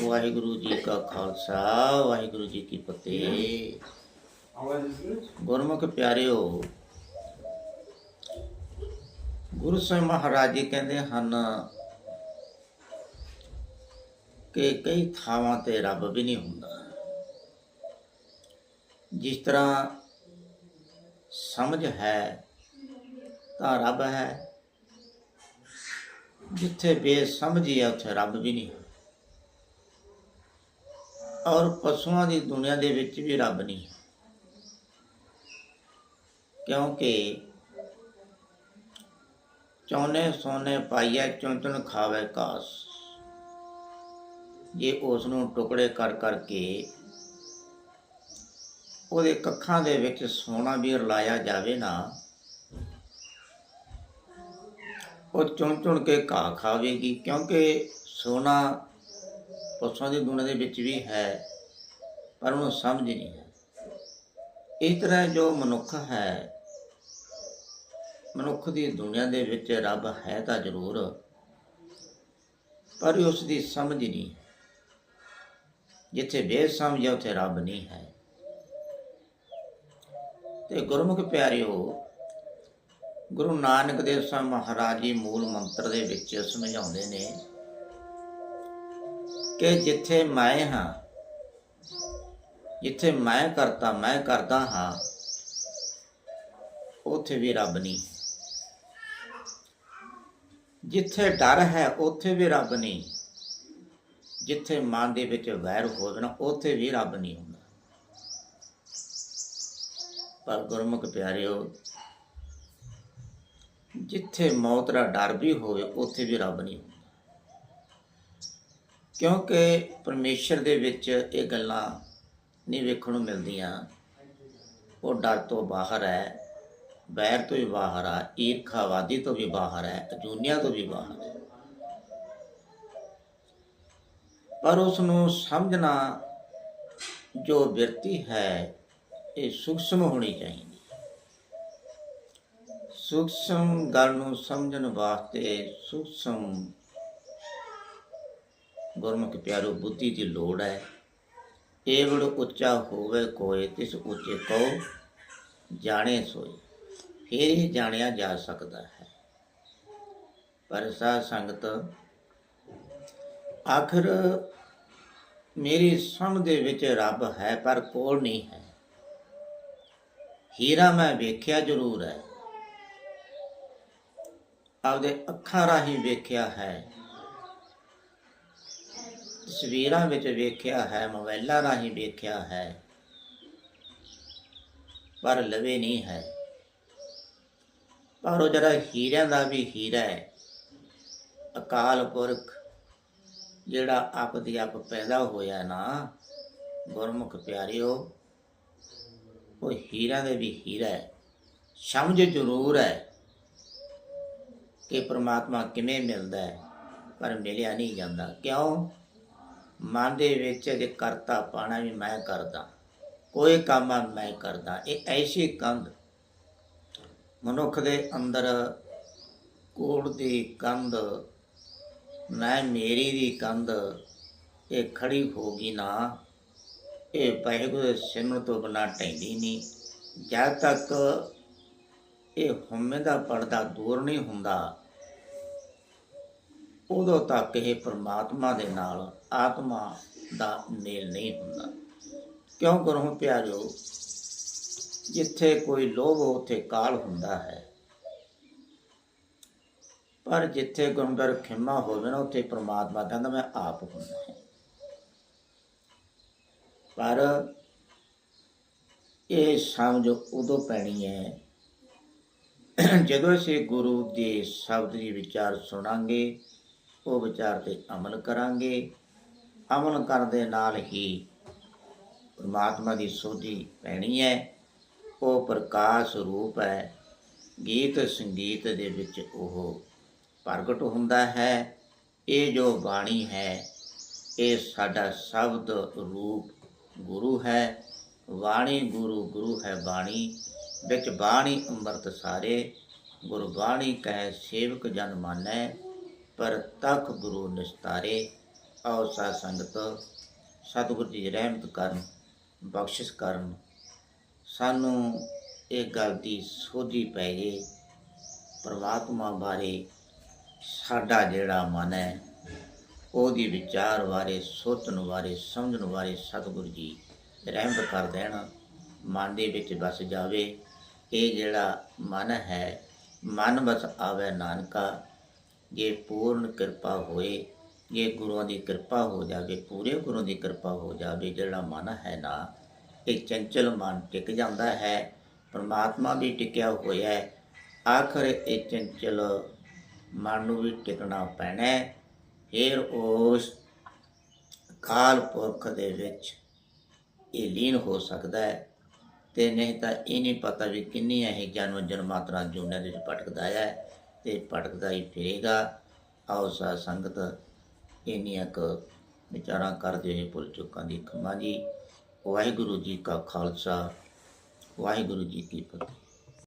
ਵਾਹਿਗੁਰੂ ਜੀ ਕਾ ਖਾਲਸਾ, ਵਾਹਿਗੁਰੂ ਜੀ ਕੀ ਫਤਿਹ। ਗੁਰਮੁਖ ਪਿਆਰਿਓ, ਗੁਰੂ ਸਾਹਿਬ ਮਹਾਰਾਜ ਜੀ ਕਹਿੰਦੇ ਹਨ ਕਿ ਕਈ ਥਾਵਾਂ ਤੇ ਰੱਬ ਵੀ ਨਹੀਂ ਹੁੰਦਾ। ਜਿਸ ਤਰ੍ਹਾਂ ਸਮਝ ਹੈ, ਤਾਂ ਰੱਬ ਹੈ। ਜਿੱਥੇ ਬੇਸਮਝੀ ਹੈ, ਉੱਥੇ ਰੱਬ ਵੀ ਨਹੀਂ ਹੈ ਔਰ ਪਸ਼ੂਆਂ ਦੀ ਦੁਨੀਆ ਦੇ ਵਿੱਚ ਵੀ ਰੱਬ ਨਹੀਂ। ਕਿਉਂਕਿ ਚੌਨੇ ਸੋਨੇ ਪਾਈਐ ਚੁੰਚਣ ਖਾਵੇ ਕਾਸ ਜੇ ਉਸ ਨੂੰ ਟੁਕੜੇ ਕਰ ਕਰਕੇ ਉਹਦੇ ਕੱਖਾਂ ਦੇ ਵਿੱਚ ਸੋਨਾ ਵੀ ਰਲਾਇਆ ਜਾਵੇ ਨਾ, ਉਹ ਚੁਣ ਚੁਣ ਕੇ ਘਾਹ ਖਾਵੇਗੀ। ਕਿਉਂਕਿ ਸੋਨਾ ਪਸ਼ੂਆਂ ਦੀ ਦੁਨੀਆ ਦੇ ਵਿੱਚ ਵੀ ਹੈ, ਪਰ ਉਹਨੂੰ ਸਮਝ ਨਹੀਂ ਹੈ। ਇਸ ਤਰ੍ਹਾਂ ਜੋ ਮਨੁੱਖ ਹੈ, ਮਨੁੱਖ ਦੀ ਦੁਨੀਆ ਦੇ ਵਿੱਚ ਰੱਬ ਹੈ ਤਾਂ ਜ਼ਰੂਰ, ਪਰ ਉਸ ਦੀ ਸਮਝ ਨਹੀਂ। ਹੈ ਜਿੱਥੇ ਬੇਸਮਝ ਹੈ, ਉੱਥੇ ਰੱਬ ਨਹੀਂ ਹੈ। ਤੇ ਗੁਰਮੁਖ ਪਿਆਰਿਓ, ਗੁਰੂ ਨਾਨਕ ਦੇਵ ਸਾਹਿਬ ਮਹਾਰਾਜ ਜੀ ਮੂਲ ਮੰਤਰ ਦੇ ਵਿੱਚ ਸਮਝਾਉਂਦੇ ਨੇ ਕਿ ਜਿੱਥੇ ਮੈਂ ਹਾਂ, ਜਿੱਥੇ ਮੈਂ ਕਰਤਾ, ਮੈਂ ਕਰਦਾ ਹਾਂ, ਉੱਥੇ ਵੀ ਰੱਬ ਨਹੀਂ। ਜਿੱਥੇ ਡਰ ਹੈ, ਉੱਥੇ ਵੀ ਰੱਬ ਨਹੀਂ। ਜਿੱਥੇ ਮਨ ਦੇ ਵਿੱਚ ਵੈਰ ਹੋਵੇ ਨਾ ਉੱਥੇ ਵੀ ਰੱਬ ਨਹੀਂ ਹੁੰਦਾ। ਪਰ ਗੁਰਮੁਖ ਪਿਆਰਿਓ, ਜਿੱਥੇ ਮੌਤ ਦਾ ਡਰ ਵੀ ਹੋਵੇ, ਉੱਥੇ ਵੀ ਰੱਬ ਨਹੀਂ ਹੁੰਦਾ। ਕਿਉਂਕਿ ਪਰਮੇਸ਼ਰ ਦੇ ਵਿੱਚ ਇਹ ਗੱਲਾਂ ਨਹੀਂ ਵੇਖਣ ਨੂੰ ਮਿਲਦੀਆਂ। ਉਹ ਡਰ ਤੋਂ ਬਾਹਰ ਹੈ ਬੈਰ ਤੋਂ ਵੀ ਬਾਹਰ ਆ, ਈਰਖਾਵਾਦੀ ਤੋਂ ਵੀ ਬਾਹਰ ਹੈ, ਅਜੂਨੀਆਂ ਤੋਂ ਵੀ ਬਾਹਰ ਹੈ। ਪਰ ਉਸ ਨੂੰ ਸਮਝਣਾ ਜੋ ਬਿਰਤੀ ਹੈ, ਇਹ ਸੂਖਸ਼ਮ ਹੋਣੀ ਚਾਹੀਦੀ। ਸੂਖਸ਼ਮ ਗੱਲ ਨੂੰ ਸਮਝਣ ਵਾਸਤੇ ਸੂਖਸ਼ਮ ਗੁਰਮੁਖ ਪਿਆਰੋ, ਬੁੱਧੀ ਦੀ ਲੋੜ ਹੈ। ਏਵੜ ਉੱਚਾ ਹੋਵੇ ਕੋਏ, ਤਿਸ ਉੱਚੇ ਕੋ ਜਾਣੇ ਸੋਈ ਫਿਰ ਹੀ ਜਾਣਿਆ ਜਾ ਸਕਦਾ ਹੈ। ਪਰ ਸਾਧ ਸੰਗਤ, ਆਖਰ ਮੇਰੀ ਸਮਝ ਦੇ ਵਿੱਚ ਰੱਬ ਹੈ, ਪਰ ਕੋਲ ਨਹੀਂ ਹੈ। ਹੀਰਾ ਮੈਂ ਵੇਖਿਆ ਜ਼ਰੂਰ ਹੈ। ਆਪਦੇ ਅੱਖਾਂ ਰਾਹੀਂ ਵੇਖਿਆ ਹੈ। ਤਸਵੀਰਾਂ ਵਿੱਚ ਵੇਖਿਆ ਹੈ ਮੋਬਾਈਲਾਂ ਰਾਹੀਂ ਵੇਖਿਆ ਹੈ। ਪਰ ਲਵੇ ਨਹੀਂ ਹੈ। ਪਰ ਉਹ ਜਿਹੜਾ ਹੀਰਿਆਂ ਦਾ ਵੀ ਹੀਰਾ ਹੈ। ਅਕਾਲ ਪੁਰਖ ਜਿਹੜਾ ਆਪ ਦੀ ਆਪ ਪੈਦਾ ਹੋਇਆ ਨਾ, ਗੁਰਮੁਖ ਪਿਆਰਿਓ, ਉਹ ਹੀਰਾ ਦੇ ਵੀ ਹੀਰਾ ਹੈ। ਸਮਝ ਜ਼ਰੂਰ ਹੈ ਕਿ ਪ੍ਰਮਾਤਮਾ ਕਿਵੇਂ ਮਿਲਦਾ ਹੈ, ਪਰ ਮਿਲਿਆ ਨਹੀਂ ਜਾਂਦਾ। ਕਿਉਂ? ਮਨ ਦੇ ਵਿੱਚ ਜੇ ਕਰਤਾ ਪਾਣਾ ਵੀ ਮੈਂ ਕਰਦਾ। ਕੋਈ ਕੰਮ ਮੈਂ ਕਰਦਾ। ਇਹ ਐਸੀ ਕੰਧ। ਮਨੁੱਖ ਦੇ ਅੰਦਰ ਕੋੜ ਦੀ ਕੰਧ, ਮੈਂ ਮੇਰੀ ਦੀ ਕੰਧ, ਇਹ ਖੜੀ ਹੋ ਗਈ ਨਾ, ਇਹ ਵਾਹਿਗੁਰੂ ਦੇ ਸਿਮਰਨ ਤੋਂ ਬਿਨਾਂ ਟੈਂਦੀ ਨਹੀਂ। ਜਦ ਤੱਕ ਇਹ ਹਉਮੈ ਦਾ ਪਰਦਾ ਦੂਰ ਨਹੀਂ ਹੁੰਦਾ ਉਦੋਂ ਤੱਕ ਇਹ ਪਰਮਾਤਮਾ ਦੇ ਨਾਲ ਆਤਮਾ ਦਾ ਮੇਲ ਨਹੀਂ ਹੁੰਦਾ। ਕਿਉਂ ਕਰੋ ਪਿਆਰਿਓ? ਜਿੱਥੇ ਕੋਈ ਲੋਭ, ਉੱਥੇ ਕਾਲ ਹੁੰਦਾ ਹੈ। ਪਰ ਜਿੱਥੇ ਗੁਰਦਰ ਖਿਮਾ ਹੋਵੇ ਨਾ ਉੱਥੇ ਪਰਮਾਤਮਾ ਕਹਿੰਦਾ ਮੈਂ ਆਪ ਹੁੰਦਾ ਹੈ। ਪਰ ਇਹ ਸਮਝ ਉਦੋਂ ਪੈਣੀ ਹੈ, ਜਦੋਂ ਅਸੀਂ ਗੁਰੂ ਦੇ ਸ਼ਬਦ ਦੀ ਵਿਚਾਰ ਸੁਣਾਂਗੇ ਉਹ ਵਿਚਾਰ ਤੇ ਅਮਲ ਕਰਾਂਗੇ। ਅਮਲ ਕਰਨ ਦੇ ਨਾਲ ਹੀ ਪਰਮਾਤਮਾ ਦੀ ਸੋਧੀ ਪੈਣੀ ਹੈ। ਉਹ ਪ੍ਰਕਾਸ਼ ਰੂਪ ਹੈ। ਗੀਤ ਸੰਗੀਤ ਦੇ ਵਿੱਚ ਉਹ ਪ੍ਰਗਟ ਹੁੰਦਾ ਹੈ। ਇਹ ਜੋ ਬਾਣੀ ਹੈ, ਇਹ ਸਾਡਾ ਸ਼ਬਦ ਰੂਪ ਗੁਰੂ ਹੈ। ਬਾਣੀ ਗੁਰੂ ਗੁਰੂ ਹੈ ਬਾਣੀ। ਵਿੱਚ ਬਾਣੀ ਅੰਮ੍ਰਿਤ ਸਾਰੇ। ਗੁਰਬਾਣੀ ਕਹਿ, ਸੇਵਕ ਜਨ ਮਾਨੈ। ਪਰ ਤਖ ਗੁਰੂ ਨਿਸਤਾਰੇ, ਆਓ ਸਾਧ ਸੰਗਤ, ਸਤਿਗੁਰ ਜੀ ਰਹਿਮਤ ਕਰਨ, ਬਖਸ਼ਿਸ਼ ਕਰਨ। ਸਾਨੂੰ ਇਹ ਗੱਲ ਦੀ ਸੋਝੀ ਪੈ ਜੇ ਪਰਮਾਤਮਾ ਬਾਰੇ ਸਾਡਾ ਜਿਹੜਾ ਮਨ ਹੈ, ਉਹਦੀ ਵਿਚਾਰ ਬਾਰੇ, ਸੋਚਣ ਬਾਰੇ, ਸਮਝਣ ਬਾਰੇ ਸਤਿਗੁਰੂ ਜੀ ਰਹਿਮਤ ਕਰ ਦੇਣ, ਮਨ ਦੇ ਵਿੱਚ ਵਸ ਜਾਵੇ। ਇਹ ਜਿਹੜਾ ਮਨ ਹੈ, ਮਨ ਬਸ ਆਵੇ ਨਾਨਕਾ ਜੇ ਪੂਰਨ ਕਿਰਪਾ ਹੋਏ, ਜੇ ਗੁਰੂਆਂ ਦੀ ਕਿਰਪਾ ਹੋ ਜਾਵੇ, ਪੂਰੇ ਗੁਰੂ ਦੀ ਕਿਰਪਾ ਹੋ ਜਾਵੇ, ਜਿਹੜਾ ਮਨ ਹੈ ਨਾ, ਇਹ ਚੰਚਲ ਮਨ ਟਿਕ ਜਾਂਦਾ ਹੈ, ਪਰਮਾਤਮਾ ਵੀ ਟਿਕਿਆ ਹੋਇਆ ਹੈ। ਆਖਰ ਇਹ ਚੰਚਲ ਮਨ ਨੂੰ ਵੀ ਟਿਕਣਾ ਪੈਣਾ ਹੈ। ਫਿਰ ਉਸ ਕਾਲ ਪੁਰਖ ਦੇ ਵਿੱਚ ਇਹ ਲੀਨ ਹੋ ਸਕਦਾ ਹੈ। ਤੇ ਨਹੀਂ ਤਾਂ ਇਹ ਨਹੀਂ ਪਤਾ ਵੀ ਕਿੰਨੀ ਇਹ ਜਨਮ ਜਨਮਾਤਰਾ ਜੁਨੇ ਦੇ ਵਿੱਚ ਭਟਕਦਾ ਹੈ। ਤੇ ਭਟਕਦਾ ਹੀ ਫਿਰੇਗਾ। ਆਓ ਸਾ ਸੰਗਤ, ਇੰਨੀਆਂ ਕੁ ਵਿਚਾਰਾਂ ਕਰਦੇ ਹੋਏ ਭੁੱਲ ਚੁੱਕਾਂ ਦੀ ਖਮਾ ਜੀ ਵਾਹਿਗੁਰੂ ਜੀ ਕਾ ਖਾਲਸਾ, ਵਾਹਿਗੁਰੂ ਜੀ ਕੀ ਫਤਿਹ।